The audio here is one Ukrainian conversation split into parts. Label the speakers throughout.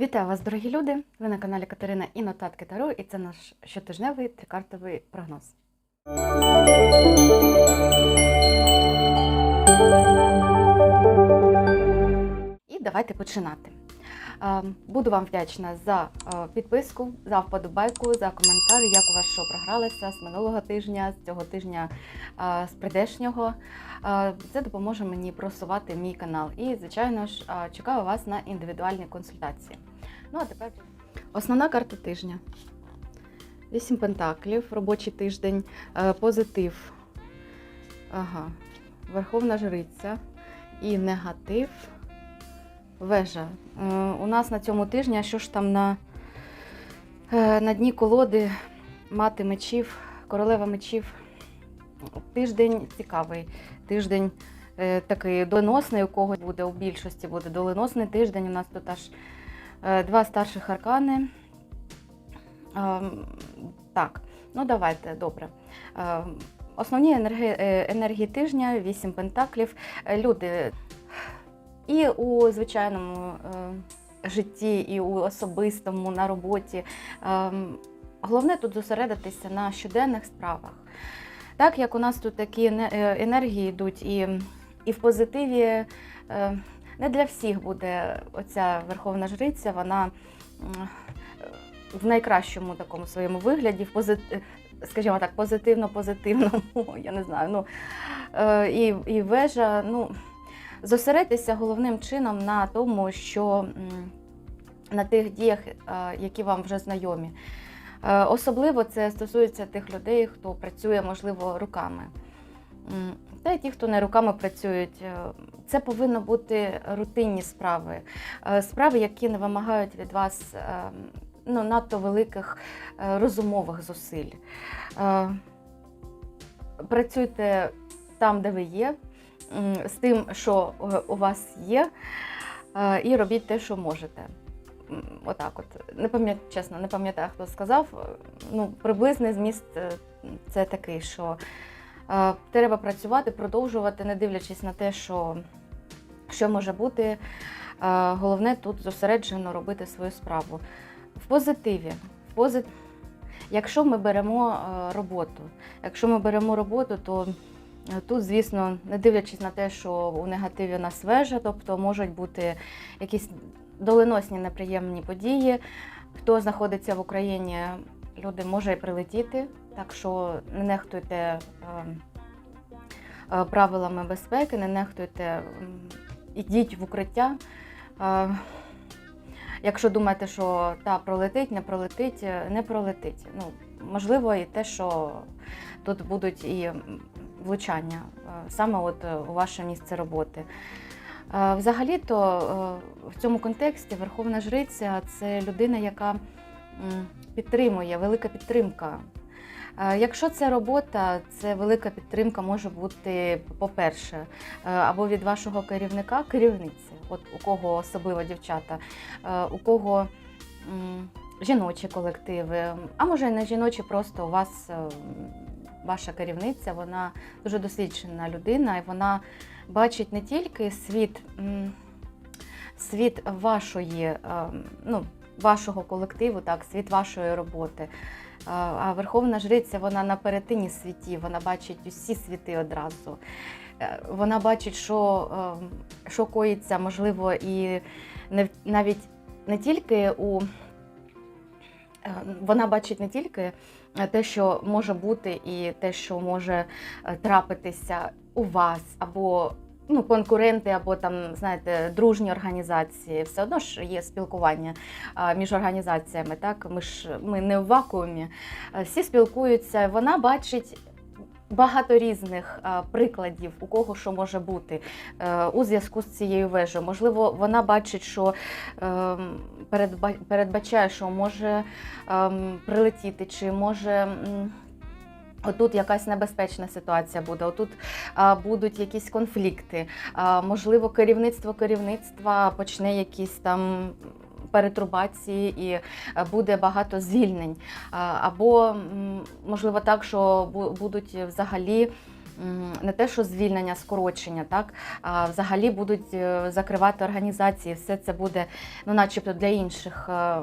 Speaker 1: Вітаю вас, дорогі люди! Ви на каналі Катерина і Нотатки Таро, і це наш щотижневий трикартовий прогноз. І давайте починати. Буду вам вдячна за підписку, за вподобайку, за коментар, як у вас що програлося з минулого тижня, з цього тижня, з прийдешнього. Це допоможе мені просувати мій канал. І, звичайно ж, чекаю вас на індивідуальні консультації. Ну а тепер основна карта тижня. Вісім пентаклів, робочий тиждень, е, позитив. Ага. Верховна жриця і негатив. Вежа. Е, У нас на цьому тижні, а що ж там на, е, на дні колоди мати мечів, королева мечів. Тиждень цікавий. Тиждень такий доленосний, у когось буде, у більшості буде доленосний тиждень. У нас тут аж два старших аркани. Ем, так, ну давайте, добре. Ем, Основні енерги, е, енергії тижня, вісім пентаклів. Е, Люди і у звичайному е, житті, і у особистому, на роботі. Ем, Головне тут зосередитися на щоденних справах. Так як у нас тут такі е, енергії йдуть і, і в позитиві, е, не для всіх буде оця Верховна Жриця, вона в найкращому такому своєму вигляді, в позит... скажімо так, позитивно-позитивному, я не знаю. Ну, е, і, і вежа, ну, зосередьтеся головним чином на тому, що на тих діях, е, які вам вже знайомі. Е, Особливо це стосується тих людей, хто працює, можливо, руками. Та й ті, хто не руками працюють, Е, це повинно бути рутинні справи, Е, справи, які не вимагають від вас е, ну, надто великих розумових зусиль. Працюйте там, де ви є, з тим, що у вас є, і робіть те, що можете. Отак, от не пам'ятаю, чесно, не пам'ятаю, хто сказав. Ну, приблизний зміст це такий, що треба працювати, продовжувати, не дивлячись на те, що, що може бути. Е, Головне тут зосереджено робити свою справу. В позитиві. В позит... Якщо ми беремо е, роботу, якщо ми беремо роботу, то е, тут, звісно, не дивлячись на те, що у негативі у нас вежа, тобто можуть бути якісь доленосні неприємні події. Хто знаходиться в Україні, люди може і прилетіти, так що не нехтуйте е, е, правилами безпеки, не нехтуйте, м, ідіть в укриття. Е, Якщо думаєте, що та пролетить, не пролетить, не пролетить. Ну, можливо, і те, що тут будуть і влучання саме от у ваше місце роботи. Взагалі-то в цьому контексті Верховна Жриця це людина, яка підтримує, велика підтримка. Е, Якщо це робота, це велика підтримка може бути, по-перше, е, або від вашого керівника, керівниці, от у кого особливо дівчата, е, у кого жіночі колективи, а може не жіночі, просто у вас ваша керівниця, вона дуже досвідчена людина, і вона бачить не тільки світ, світ вашої, ну, вашого колективу, так, світ вашої роботи. А- Верховна Жриця вона на перетині світів, вона бачить усі світи одразу. Е, Вона бачить, що, е, що коїться, можливо, і навіть не тільки у е, вона бачить не тільки те, що може бути, і те, що може трапитися у вас, або ну, конкуренти, або там, знаєте, дружні організації. Все одно ж є спілкування між організаціями. Так, ми ж ми не в вакуумі. Е, Всі спілкуються. Вона бачить. Багато різних а, прикладів, у кого що може бути е, у зв'язку з цією вежею. Можливо, вона бачить, що передба- передбачає, що може ем, прилетіти, чи може. Отут якась небезпечна ситуація буде, отут а, будуть якісь конфлікти. А, можливо, керівництво керівництва почне якісь там перетрубації і е, буде багато звільнень. А, або можливо так, що будуть взагалі не те, що звільнення, скорочення, так а взагалі будуть е, закривати організації. Все це буде, ну, начебто, для інших е,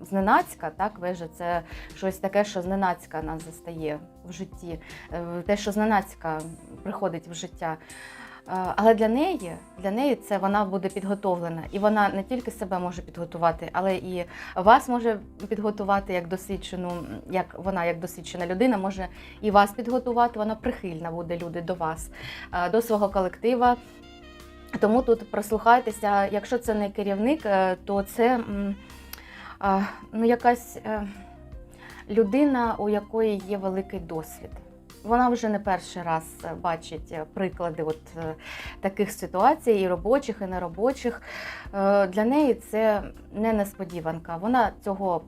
Speaker 1: зненацька. Так, вежа це щось таке, що зненацька нас застає в житті, е, те, що зненацька приходить в життя. Е, Але для неї, для неї це вона буде підготовлена, і вона не тільки себе може підготувати, але і вас може підготувати як досвідчену, як вона як досвідчена людина, може і вас підготувати. Вона прихильна буде люди до вас, е, до свого колектива. Тому тут прослухайтеся. Якщо це не керівник, то це ну, якась е, людина, у якої є великий досвід. Вона вже не перший раз е, бачить е, приклади от таких ситуацій, і робочих, і неробочих. Для неї це не несподіванка. Вона цього.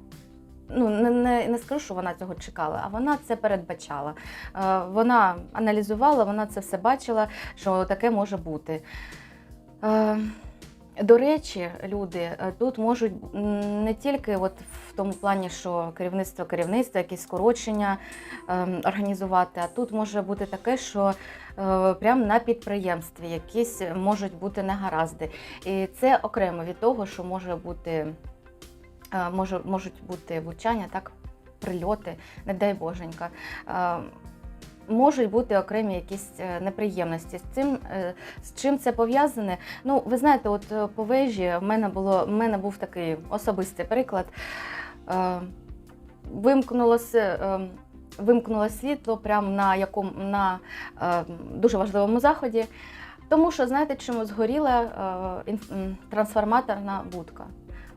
Speaker 1: Ну, не, не, не скажу, що вона цього чекала, а вона це передбачала. Вона аналізувала, вона це все бачила, що таке може бути. До речі, люди е, тут можуть не тільки от в тому плані, що керівництво керівництва, якісь скорочення ем, організувати, а тут може бути таке, що е, прямо на підприємстві якісь можуть бути негаразди. І це окремо від того, що може бути, е, може, можуть бути влучання, так, прильоти, не дай боженька. Можуть бути окремі якісь е, неприємності. З цим е, з чим це пов'язане? Ну, ви знаєте, от е, по вежі в мене було в мене був такий особистий приклад. Вимкнулося, вимкнуло світло прямо на якому на е, дуже важливому заході. Тому що, знаєте, чому згоріла е, трансформаторна будка?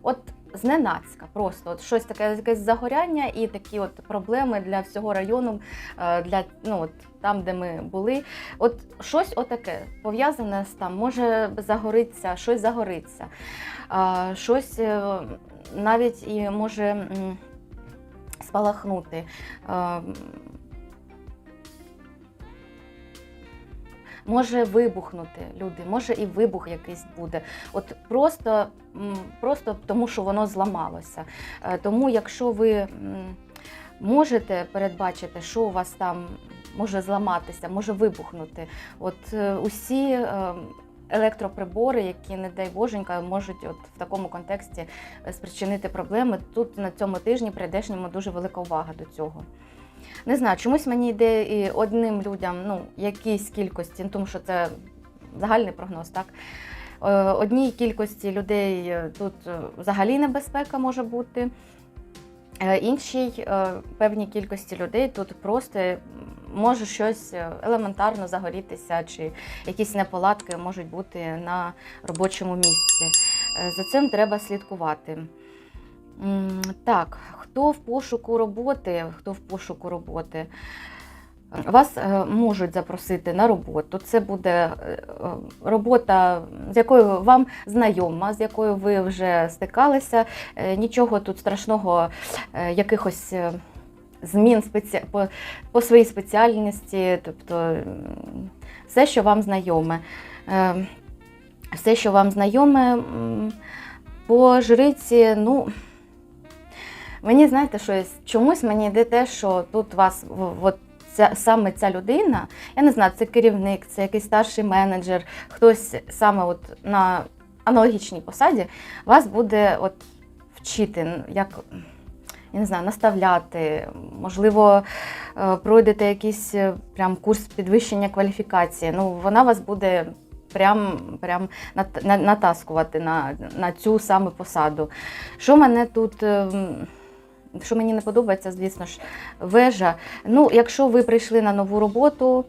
Speaker 1: От зненацька, просто от щось таке, якесь загоряння і такі от проблеми для всього району, е, для ну от там, де ми були. От щось отаке пов'язане з там, може загориться, щось загориться, щось е, навіть і може спалахнути. Може вибухнути люди, може і вибух якийсь буде. От просто, просто тому, що воно зламалося. Е, Тому, якщо ви можете передбачити, що у вас там може зламатися, може вибухнути, от е, усі е, електроприбори, які, не дай боженька, можуть от в такому контексті спричинити проблеми. Тут на цьому тижні прийдешньому дуже велика увага до цього. Не знаю, чомусь мені йде і одним людям, ну, якійсь кількості, ну, тому що це загальний прогноз, так? Е, Одній кількості людей е, тут е, взагалі небезпека може бути. Іншій певній кількості людей тут просто може щось елементарно загорітися, чи якісь неполадки можуть бути на робочому місці. За цим треба слідкувати. Так, хто в пошуку роботи, хто в пошуку роботи, вас е, можуть запросити на роботу. Це буде е, е, робота, з якою вам знайома, з якою ви вже стикалися. Нічого тут страшного, якихось змін по, своїй спеціальності, тобто все, що вам знайоме. Все, що вам знайоме, по жриці, ну. Мені знаєте, що чомусь мені йде те, що тут вас от ця, саме ця людина, я не знаю, це керівник, це якийсь старший менеджер, хтось саме от на аналогічній посаді вас буде от вчити, як я не знаю, наставляти, можливо, е, пройдете якийсь е, прям курс підвищення кваліфікації. Ну, вона вас буде прям, прям на- натаскувати на, на цю саме посаду. Що мене тут. Що мені не подобається, звісно ж, вежа. Ну, якщо ви прийшли на нову роботу,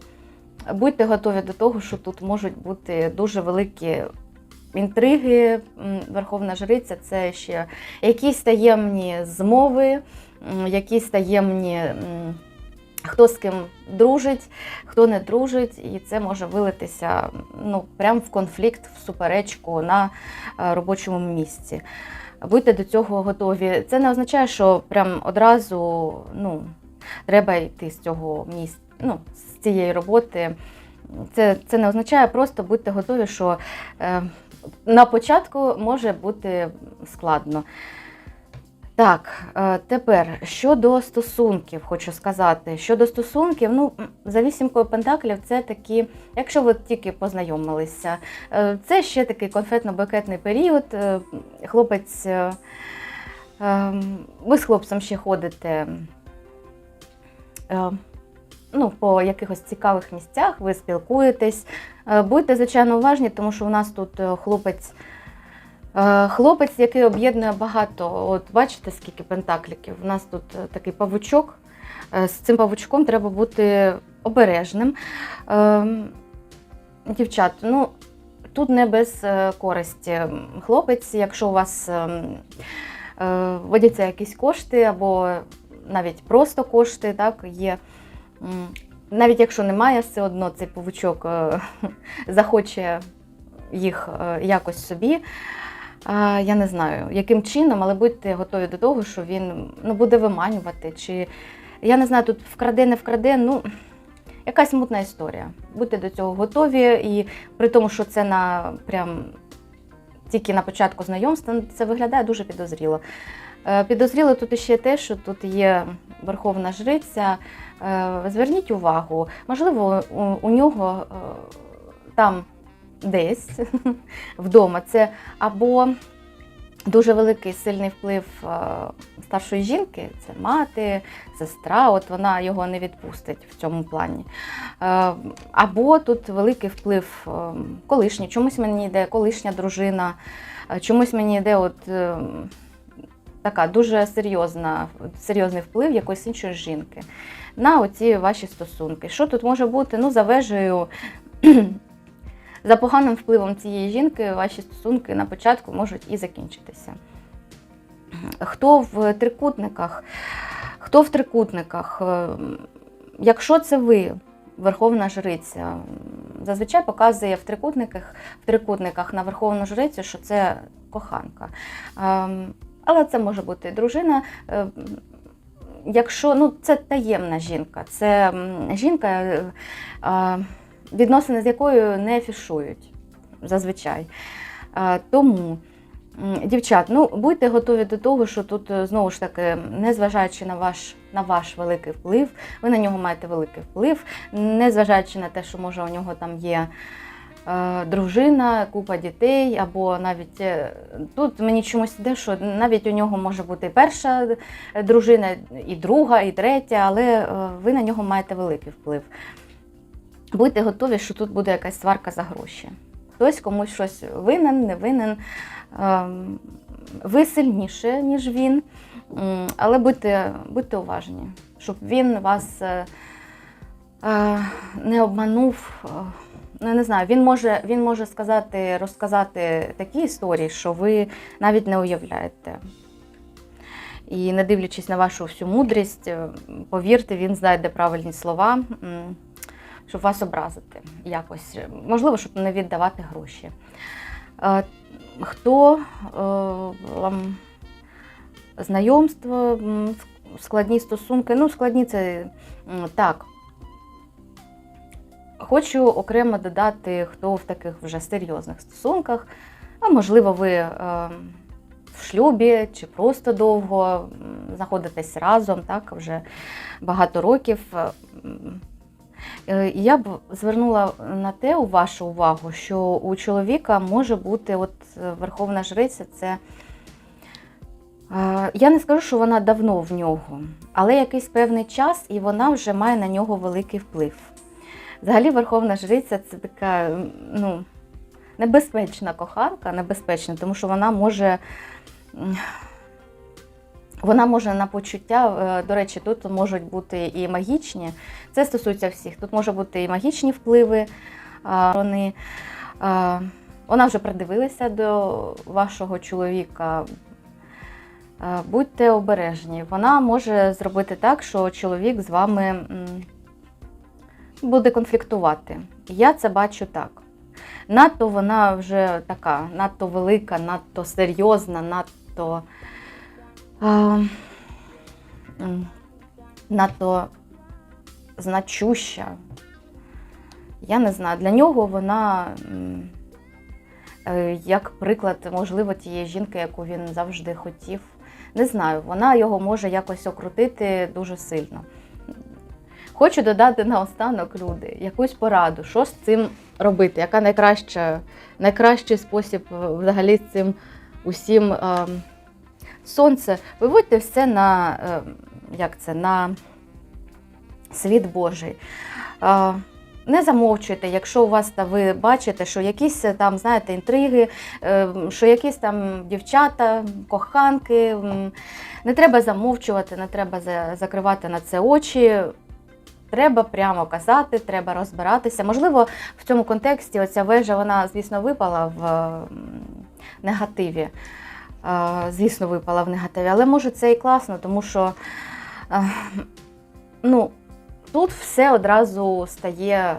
Speaker 1: будьте готові до того, що тут можуть бути дуже великі інтриги. Верховна Жриця це ще якісь таємні змови, якісь таємні. Хто з ким дружить, хто не дружить, і це може вилитися ну, прямо в конфлікт, в суперечку на е, робочому місці. Будьте до цього готові. Це не означає, що прям одразу ну, треба йти з цього місця, ну, з цієї роботи. Це, це не означає, просто будьте готові, що е, на початку може бути складно. Так, е, тепер щодо стосунків, хочу сказати. Щодо стосунків, ну, за вісімкою пентаклів це такі, якщо ви тільки познайомилися, е, це ще такий конфетно-букетний період. Е, Хлопець, ви з хлопцем ще ходите ну, по якихось цікавих місцях, ви спілкуєтесь. Будьте, звичайно, уважні, тому що у нас тут хлопець. Е, Хлопець, який об'єднує багато, от бачите, скільки пентакліків. У нас тут е, такий павучок. Е, З цим павучком треба бути обережним. Ем, Дівчат, ну тут не без користі. Хлопець, якщо у вас ем, водяться якісь кошти, або навіть просто кошти, так, є. Навіть якщо немає, все одно цей павучок захоче їх якось собі. Я не знаю, яким чином, але будьте готові до того, що він ну, буде виманювати. Чи я не знаю, тут вкраде, не вкраде. Ну якась мутна історія. Будьте до цього готові, і при тому, що це на прям тільки на початку знайомства, ну, це виглядає дуже підозріло. Е, Підозріло тут іще те, що тут є верховна жриця. Е, Зверніть увагу, можливо, у, у нього е, там десь вдома це або дуже великий сильний вплив е, старшої жінки, це мати, сестра, от вона його не відпустить в цьому плані. Е, Або тут великий вплив е, колишній, чомусь мені йде колишня дружина, чомусь мені йде от. Така дуже серйозна, серйозний вплив якоїсь іншої жінки на оці ваші стосунки. Що тут може бути? Ну, за вежею, за поганим впливом цієї жінки, ваші стосунки на початку можуть і закінчитися. Хто в трикутниках? Хто в трикутниках? Е, Якщо це ви, Верховна Жриця, зазвичай показує в трикутниках, в трикутниках на Верховну Жрицю, що це коханка. Ем, Але це може бути дружина. Е, Якщо ну, це таємна жінка, це жінка, е, е, відносини з якою не афішують зазвичай. Тому, дівчат, ну будьте готові до того, що тут е, знову ж таки, незважаючи на ваш, на ваш великий вплив, ви на нього маєте великий вплив, незважаючи на те, що може у нього там є. е, Дружина, купа дітей, або навіть е, тут мені чомусь йде, що навіть у нього може бути перша дружина, і друга, і третя, але ви на нього маєте великий вплив. Будьте готові, що тут буде якась сварка за гроші. Хтось комусь щось винен, не винен. Ем, Ви сильніше, ніж він, але будьте, будьте уважні, щоб він вас е, е, не обманув. Ну, не знаю, він може, він може сказати, розказати такі історії, що ви навіть не уявляєте. І не дивлячись на вашу всю мудрість, е, повірте, він знайде правильні слова, щоб вас образити якось. Можливо, щоб не віддавати гроші. Е, Хто е, вам знайомство, складні стосунки? Ну, складні це так. Хочу окремо додати, хто в таких вже серйозних стосунках, а можливо, ви е, в шлюбі чи просто довго знаходитесь разом, так, вже багато років. Е, Я б звернула на те у вашу увагу, що у чоловіка може бути от е, Верховна Жриця це. е, Я не скажу, що вона давно в нього, але якийсь певний час, і вона вже має на нього великий вплив. Взагалі, Верховна Жриця це така ну, небезпечна коханка, небезпечна, тому що вона може. Вона може на почуття, е, до речі, тут можуть бути і магічні. Це стосується всіх. Тут може бути і магічні впливи. Вони, вона вже придивилася до вашого чоловіка. Е, Будьте обережні. Вона може зробити так, що чоловік з вами буде конфліктувати. Я це бачу так. Надто вона вже така, надто велика, надто серйозна, надто, надто значуща. Я не знаю, для нього вона е, як приклад, можливо, тієї жінки, яку він завжди хотів. Не знаю, вона його може якось окрутити дуже сильно. Хочу додати наостанок люди якусь пораду, що з цим робити, яка найкраща, найкращий спосіб е, взагалі з цим усім е, сонце. Виводьте все на, е, як це, на світ Божий. Е, не замовчуйте, якщо у вас та ви бачите, що якісь е, там, знаєте, інтриги, що якісь там дівчата, коханки. Не треба замовчувати, не треба закривати на це очі. Треба прямо казати, треба розбиратися. Можливо, в цьому контексті оця вежа, вона, звісно, випала в негативі. Звісно, випала в негативі, але може це і класно, тому що ну, тут все одразу стає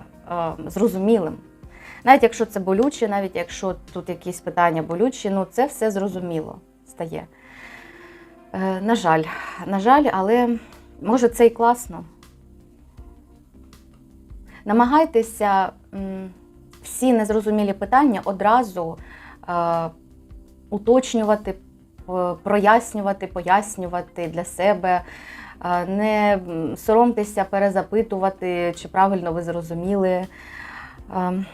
Speaker 1: зрозумілим. Навіть якщо це болюче, навіть якщо тут якісь питання болючі, ну це все зрозуміло стає. Е, на жаль, на жаль, але може це і класно. Намагайтеся всі незрозумілі питання одразу уточнювати, прояснювати, пояснювати для себе. Е, Не соромтеся перезапитувати, чи правильно ви зрозуміли. Е,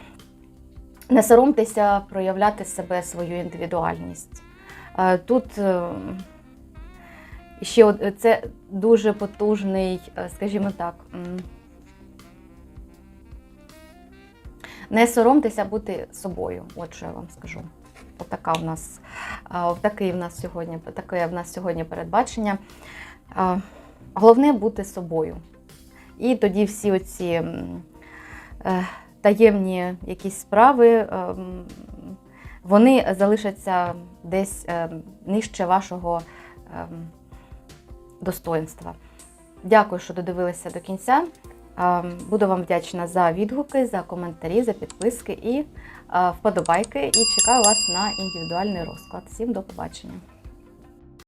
Speaker 1: Не соромтеся проявляти себе свою індивідуальність. Е, Тут ще це дуже потужний, скажімо так. Не соромтеся бути собою, от що я вам скажу. Отака в нас, такий в нас сьогодні, таке в нас сьогодні передбачення. Головне бути собою. І тоді всі оці е, таємні якісь справи, е, вони залишаться десь е, нижче вашого е, достоинства. Дякую, що додивилися до кінця. Е, Буду вам вдячна за відгуки, за коментарі, за підписки і е, вподобайки. І чекаю вас на індивідуальний розклад. Всім до побачення!